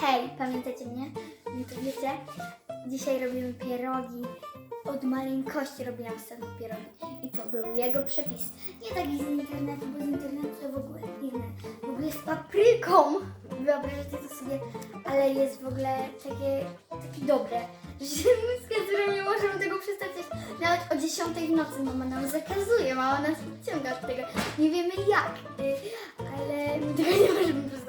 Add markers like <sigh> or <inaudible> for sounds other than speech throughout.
Hej, pamiętacie mnie? To wiecie, dzisiaj robimy pierogi. Od maleńkości robiłam sobie pierogi. I to był jego przepis. Nie taki z internetu, bo z internetu to w ogóle inne. W ogóle z papryką. Wyobraźcie to sobie, ale jest w ogóle takie, takie dobre. <laughs> Że my z nie możemy tego przestać. Nawet o 10 w nocy mama nam zakazuje, mama nas odciąga od tego. Nie wiemy jak, y, ale my tego nie możemy przestać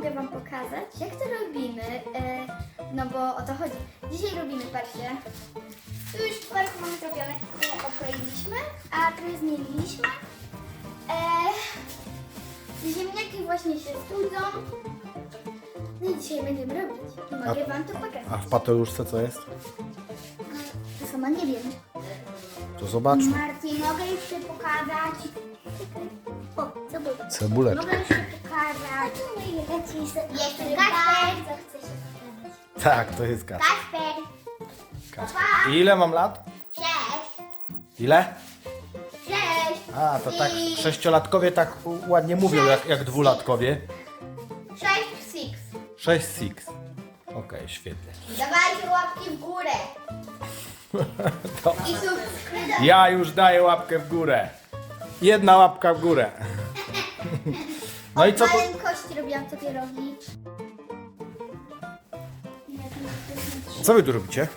mogę Wam pokazać, jak to robimy, e, no bo o to chodzi. Dzisiaj robimy, patrzcie, tu już twarz mamy zrobione, nie okroiliśmy, a trochę zmieniliśmy. E, ziemniaki właśnie się studzą. No i dzisiaj będziemy robić. Mogę Wam to pokazać. A w pateluszce co jest? To sama nie wiem. To zobaczmy. Martin, mogę jeszcze pokazać. Czekaj. O, co było? Cebuleczka. Mogę jeszcze pokazać. Jeszcze Kasper. Co chce się pokazać? Tak, to jest Kacper. Kasper. Kacper. I ile mam lat? Cześć. Ile? Cześć. A, to tak I- sześciolatkowie tak u- ładnie mówią jak, jak dwulatkowie. Cześć, Six. 6 six. Okej, świetnie. Dawajcie łapki w górę. <laughs> To I subskrypcję. ja już daję łapkę w górę. Jedna łapka w górę. <laughs> No i co? Po... maleńkości robiłam te pierogi. Co wy tu robicie?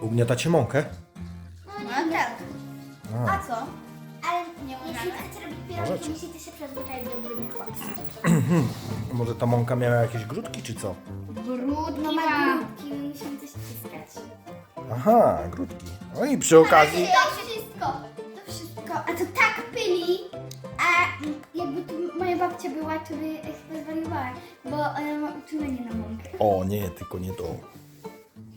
Ugniatacie mąkę? No tak. A, A co? Ale nie jeśli chcecie robić pierogi, Możecie. to musicie się przyzwyczaić do brudnych chłopców. <clears throat> może ta mąka miała jakieś grudki czy co? Brudki No ma grudki, my musimy coś ściskać. Aha, grudki. No i przy okazji... To wszystko. A to tak pyli, a jakby tu moja babcia była, to by chyba zwariowała, bo ona ma uczulenie na mąkę. O nie, tylko nie to.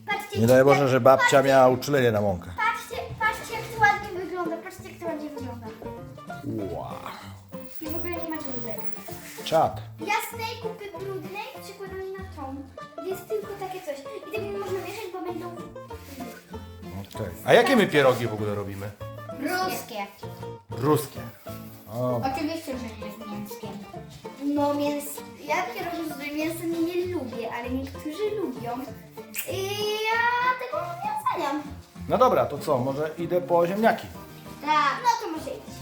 Patrzcie, Nie daj Boże, że babcia miała uczulenie na mąkę. Patrzcie, patrzcie jak to ładnie wygląda, patrzcie jak to ładnie wygląda. Wow. I w ogóle nie ma grudek. Czad. Ja z tej kupy brudnej przykładam na tą. Jest tylko takie coś. I tego nie można mieszać, bo będą Okej. A jakie my pierogi w ogóle robimy? Ruskie. Ruskie. O, Oczywiście, że nie jest mięskiem. No mięs... Ja pierogi z mięsem nie lubię, ale niektórzy lubią. I ja tego nie oceniam. no dobra, to co? Może idę po ziemniaki. Tak. No to może iść.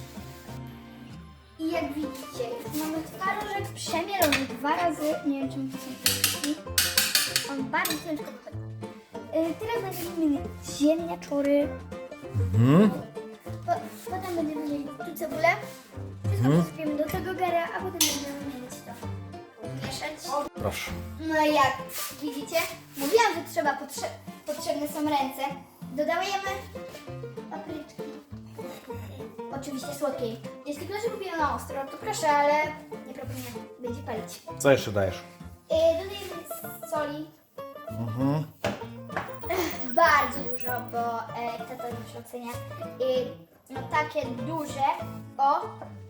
I jak widzicie, mamy twarożek przemielony dwa razy. Nie wiem, czym to są. On bardzo ciężko wychodzi. Yy, teraz będziemy mieli ziemniaczory. Mhm. Po, potem będziemy mieli tu cebulę. Wszystko posypiemy do tego gara, a potem będziemy mieć to mieszać. Proszę. No i jak widzicie, mówiłam, że trzeba potrze potrzebne są ręce. Dodajemy papryczki. Oczywiście słodkiej. Jeśli ktoś lubi na ostro, to proszę, ale nie proponuję, będzie palić. Co jeszcze dajesz? Yy, dodajemy soli. Mhm. Bardzo dużo, bo e, tata zawsze ocenia. I no takie duże, o,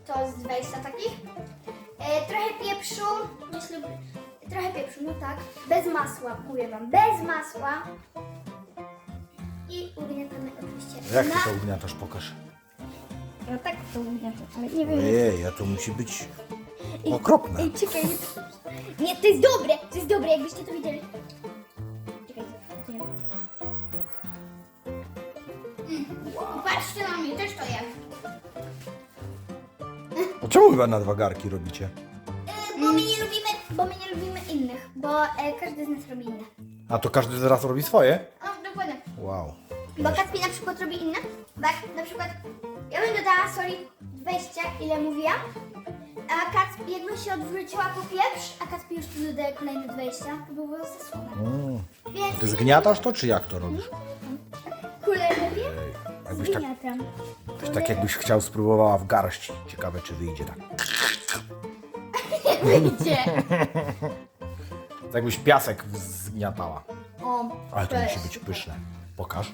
to z 20 takich. E, trochę pieprzu, jeśli, trochę pieprzu, no tak, bez masła, mówię wam, bez masła. I ugniatamy oczywiście Jak ty to ugniatasz? Pokaż. No tak to ugniatam, ale nie wiem. Ojej, a to musi być okropne. Ej, czekaj. Nie, to jest dobre, to jest dobre, jakbyście to widzieli. Mm. Patrzcie na mnie, też to jest. A czemu chyba na dwa garki robicie? E, Bo my nie lubimy, bo my nie lubimy innych, bo e, każdy z nas robi inne. A to każdy zaraz robi swoje? O, dokładnie. Wow. Bo Kacpi na przykład robi inne. Bo jak na przykład ja bym dodała soli 20, ile mówiłam, a Kacpi jakbym się odwróciła po pieprz, a Kacpi już tu dodaje kolejne 20, to by było. Mm. Więc Ty zgniatasz to, czy jak to robisz? kulę robię, Jakbyś tak, zgniatam. byś tak jakbyś chciał spróbowała w garści. Ciekawe, czy wyjdzie tak. Wyjdzie. Tak jakbyś piasek zgniatała. O, Ale to musi być pyszne. Pokaż.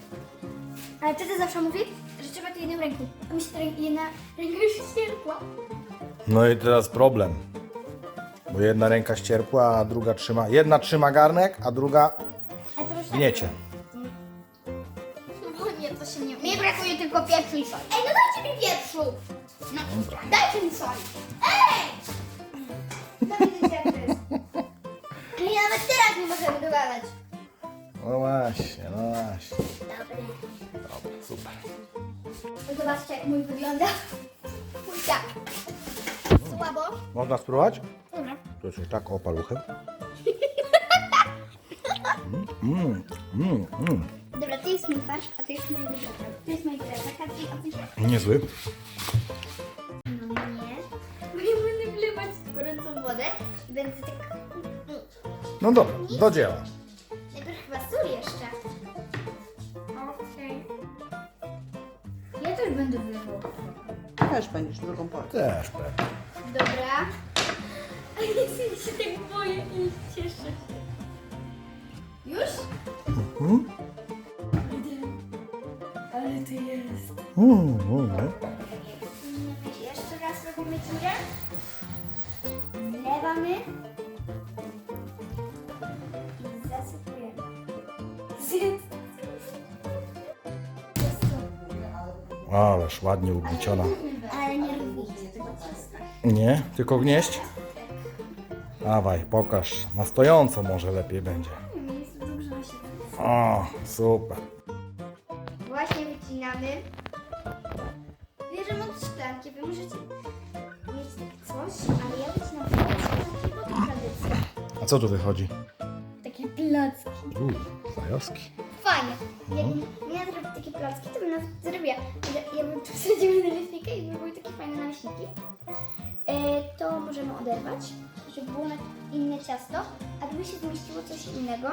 Ale tata zawsze mówi, że trzeba to jedną ręką. A mi się ta rę- jedna ręka już ścierpła. No i teraz problem. Bo jedna ręka ścierpła, a druga trzyma. Jedna trzyma garnek, a druga A to już gniecie. Tylko pieprzu i soli. Ej, no dajcie mi pieprzu! No, dajcie mi soli. Ej! To widzicie, i możemy dogadać. No właśnie, no właśnie. Dobre. Dobra, super. Zobaczcie jak mój wygląda. Mój tak. Słabo. Można spróbować? Dobra. To się tak o paluchem. <laughs> Mm, mm, mm, Dobra, to jest mój farsz, a to jest mój wygląda. To jest mój. Każdy opisze. mm. Niezły. No nie. Bo ja będę wlewać gorącą wodę i będę tak... No dobra, do dzieła. Najpierw chyba sól jeszcze. Okej. Ja też będę wlewał. Też będziesz drugą porcję. Też pewnie. Dobra. <laughs> A ja się tak boję i cieszę się. Już? Mm, Ale to jest. mm, mm. Jeszcze raz robimy dziurę. Wlewamy. I zasypujemy. Zjedz. Ależ ładnie ugliciona. Ale nie robicie tego ciasta. Nie? Tylko gnieść? Dawaj, pokaż. Na stojąco może lepiej będzie. Jest dobrze na siebie. O, super. Wycinamy. Bierzemy od szklanki. Wy możecie mieć takie coś, ale ja wycinam to tradycja. A co tu wychodzi? Takie placki. Uuu, zajowski. Fajnie. Jakbym miała zrobić takie placki, to bym nawet zrobiła. Ja- Ja bym tu wsadziła naleśniki i by były takie fajne naleśniki. E, to możemy oderwać, żeby było na inne ciasto. A gdyby się zmieściło coś innego,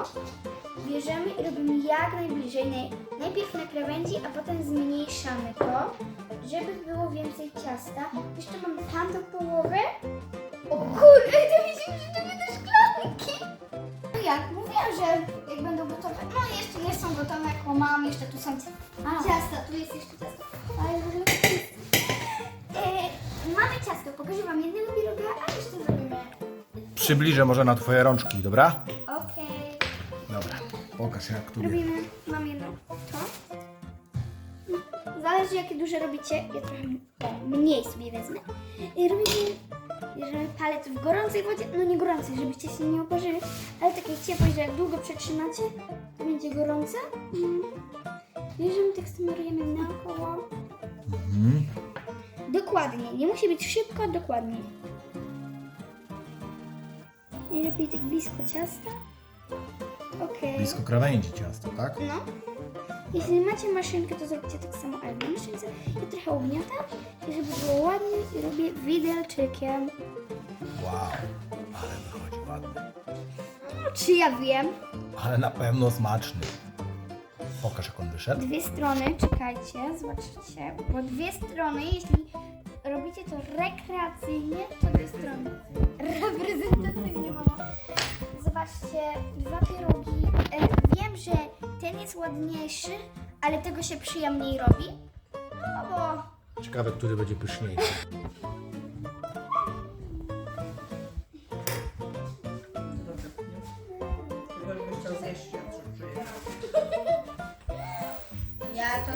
bierzemy i robimy jak najbliżej. Naj, najpierw na krawędzi, a potem zmniejszamy to, żeby było więcej ciasta. Jeszcze mam tamtą połowę. O kurde, to mi się przyczyny te szklanki. No jak? Mówiłam, że jak będą gotowe. No jeszcze nie są gotowe, jak mam, jeszcze tu są ciasta, tu jest jeszcze ciasto. Ale e, mamy ciasto, pokażę wam jednego pieroga, a jeszcze zrobimy. Przybliżę może na twoje rączki, dobra? Pokaż jak tu. Robimy, mam jedno to. Zależy jakie duże robicie, ja trochę o, mniej sobie wezmę. I robimy, bierzemy palec w gorącej wodzie, no nie gorącej, żebyście się nie oparzyli, ale takiej ciepłej, że jak długo przetrzymacie, to będzie gorące. Mm. Bierzemy, tak smarujemy naokoło. Mhm. Dokładnie, nie musi być szybko, dokładnie. Najlepiej tak blisko ciasta. Okej. Blisko krawędzi ciasto, tak? No. Jeśli macie maszynkę, to zróbcie tak samo, ale na maszynce ja trochę ugniatam i żeby było ładnie, robię widelczykiem. Wow, ale wychodzi ładny. No, czy ja wiem? Ale na pewno smaczny. Pokaż jak on wyszedł. Dwie strony, czekajcie, zobaczycie, bo dwie strony, jeśli robicie to rekreacyjnie, to dwie strony. Reprezentacyjnie, mama. <laughs> Zobaczcie, dwa pierogi. E, wiem, że ten jest ładniejszy, ale tego się przyjemniej robi. No bo Ciekawe, który będzie pyszniejszy. Tylko żebyś chciał zjeść, ja coś czuję. ja to...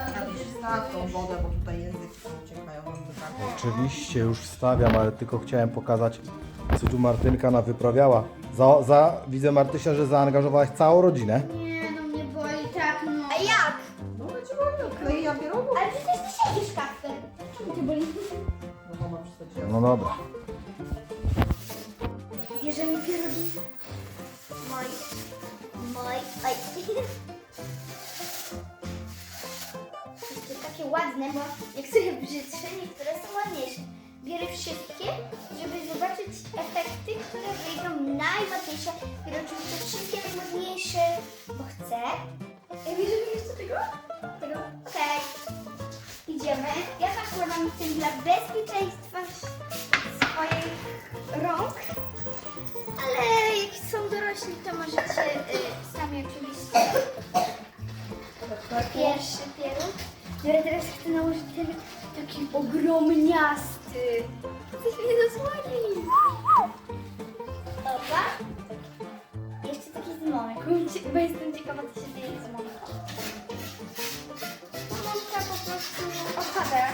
Staw tą wodę, bo tutaj języki uciekają nam do tak. Oczywiście już wstawiam, ale tylko chciałem pokazać, co tu Martynka nawyprawiała. Za, za, widzę Martysia, że zaangażowałaś całą rodzinę. Nie, no mnie boli tak, no. A jak? No będzie ładnie, klei ja pierogu. Ale przecież ty siedzisz, Kasper. Czemu ty boli? No mama przystawiła. No dobra. Bierzemy pierogi. Moj. Moj. Oj. Takie ładne, bo jak sobie brzydsze, niektóre są ładniejsze. Biorę wszystkie, żeby zobaczyć efekty, które wyjdą najładniejsze. Biorę oczywiście wszystkie najładniejsze, bo chcę. Ja bierzemy jeszcze tego? Tego? Okej. Idziemy. Ja nakładam tym dla bezpieczeństwa swoich rąk. Ale jak są dorośli, to możecie y, sami oczywiście. Pierwszy pieróg. Biorę teraz chcę nałożyć ten taki ogromniasty. Coś mnie zasłoni. Dobra. Jeszcze taki z mąką, <laughs> bo jestem ciekawa, co się dzieje z mąką. Mąka po prostu opada.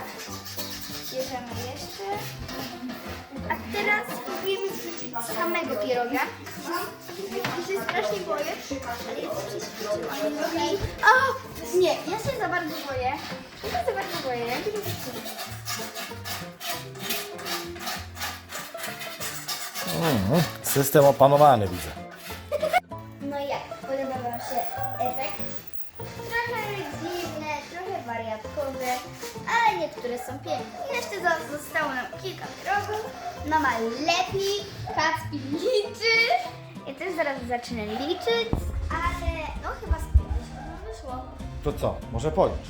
Bierzemy jeszcze. A teraz spróbujemy zwrócić samego pieroga. Ja się strasznie boję, ale jest. O! Nie, ja się za bardzo boję. Mm, system opanowany widzę. No i jak? Podoba Wam się efekt? Trochę dziwne, trochę wariatkowe, ale niektóre są piękne. Jeszcze zo- zostało nam kilka krogów. Mama lepi, Kacpi liczy. Ja też zaraz zacznę liczyć, ale no chyba z 50 nam wyszło. To co? Może policz.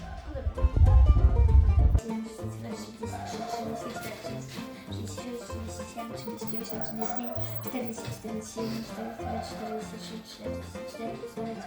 60, 61, 62, 63, 64, 63, 67, 68, 69,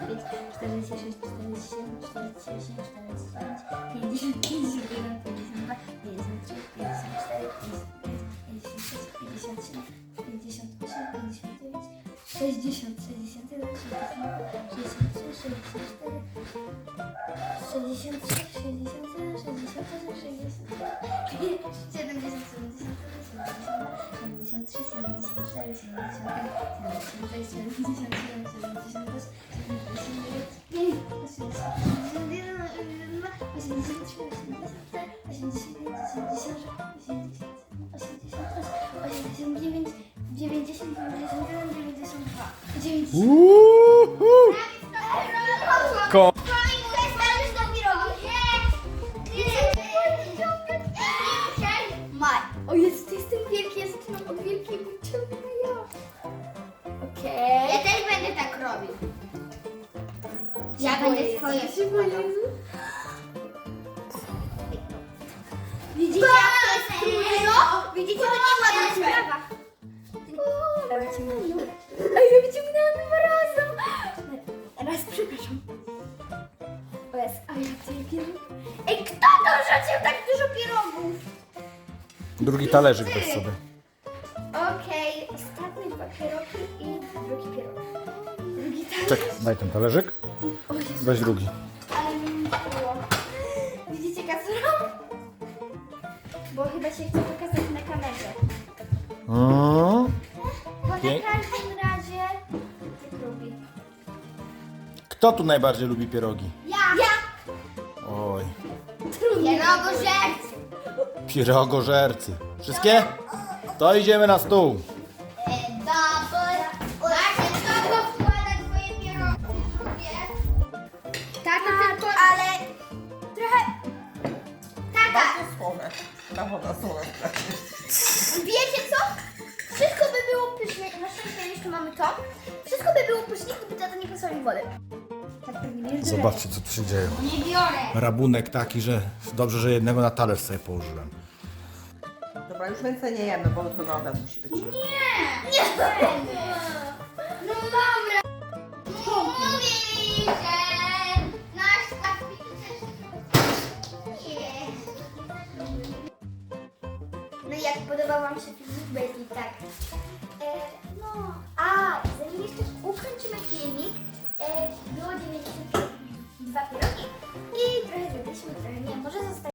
70, 73, 74, 75, 76, 77, 78, 81, 83, 84, 85, 89, 90, 91, 92. 90. Uhu! Ko- talerzyk weź sobie. Okej, ostatnie dwa pierogi i drugi pierog. Drugi tak. Czekaj, daj ten talerzyk. O Jezu, Weź drugi. ale mi było. Widzicie Kacura? Bo chyba się chce pokazać na kamerze. Mm. Bo na Pięk- każdym razie tak lubi. Kto tu najbardziej lubi pierogi? Ja! Ja! Oj, Pierogożercy. pierogożercy. Wszystkie? To idziemy na stół. Ale trochę... Tata, słone. Ta woda wiecie co? Wszystko by było pyszne. Na szczęście jeszcze mamy to. Wszystko by było pysznie, gdyby tata nie posłał mi wody. Tak pewnie nie jest Zobaczcie, co tu się dzieje. Nie biorę. Rabunek taki, że dobrze, że jednego na talerz sobie położyłem. Dobra, już więcej nie jemy, bo jutro na obiad musi być. Nie! Nie! No dobra! Mówię że nasz kapitan Nie. No i jak podobał wam się filmik Baby, tak? E, no, a zanim jeszcze ukończymy filmik, e, było 92 pierogi i trochę zjedliśmy, trochę nie, może zostać.